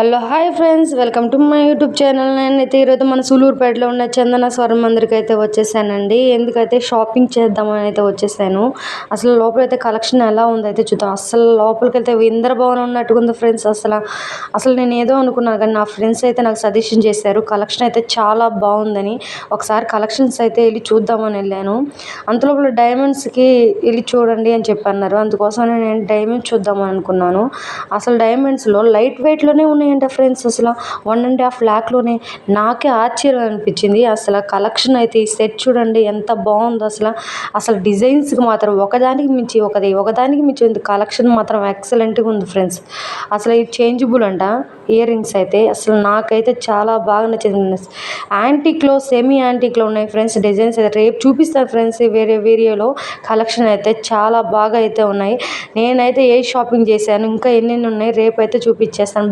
Hello hi friends. Welcome to my YouTube channel. నేనైతే ఈరోజు మన సూలూరుపేటలో ఉన్న చందన స్వరం మందిరికి అయితే వచ్చేసానండి. ఎందుకైతే షాపింగ్ చేద్దామని అయితే వచ్చేసాను. అసలు లోపలైతే కలెక్షన్ ఎలా ఉందైతే చూద్దాం. అసలు లోపలికి అయితే ఇందర భవనం ఉన్నట్టుగా ఉంది ఫ్రెండ్స్. అసలు అసలు నేను ఏదో అనుకున్నాను కానీ నా ఫ్రెండ్స్ అయితే నాకు సజెషన్ చేశారు. కలెక్షన్ అయితే చాలా బాగుందని. ఒకసారి కలెక్షన్స్ అయితే వెళ్ళి చూద్దామని వెళ్ళాను. అంతలోపల డైమండ్స్కి వెళ్ళి చూడండి అని చెప్పి అన్నారు అందుకోసం నేను డైమండ్స్ చూద్దామని అనుకున్నాను. అసలు డైమండ్స్లో లైట్ వెయిట్లోనే ఉన్నాయి ఉన్నాయంట ఫ్రెండ్స్ అసలు వన్ అండ్ హాఫ్ ల్యాక్లోనే నాకే ఆశ్చర్యం అనిపించింది. అసలు కలెక్షన్ అయితే ఈ సెట్ చూడండి ఎంత బాగుందో. అసలు అసలు డిజైన్స్కి మాత్రం ఒకదానికి మించి ఒకది ఒకదానికి మించి ఉంది. కలెక్షన్ మాత్రం ఎక్సలెంట్గా ఉంది ఫ్రెండ్స్ అసలు ఇది చేంజబుల్ అంట ఇయర్ రింగ్స్ అయితే అసలు నాకైతే చాలా బాగా నచ్చింది యాంటీక్లో సెమీ యాంటిక్లో ఉన్నాయి ఫ్రెండ్స్ డిజైన్స్ అయితే. రేపు చూపిస్తాను ఫ్రెండ్స్ వేరే వీడియోలో. కలెక్షన్ అయితే చాలా బాగా అయితే ఉన్నాయి. నేనైతే ఏ షాపింగ్ చేశాను ఇంకా ఎన్నెన్ని ఉన్నాయి రేపు అయితే చూపించేస్తాను.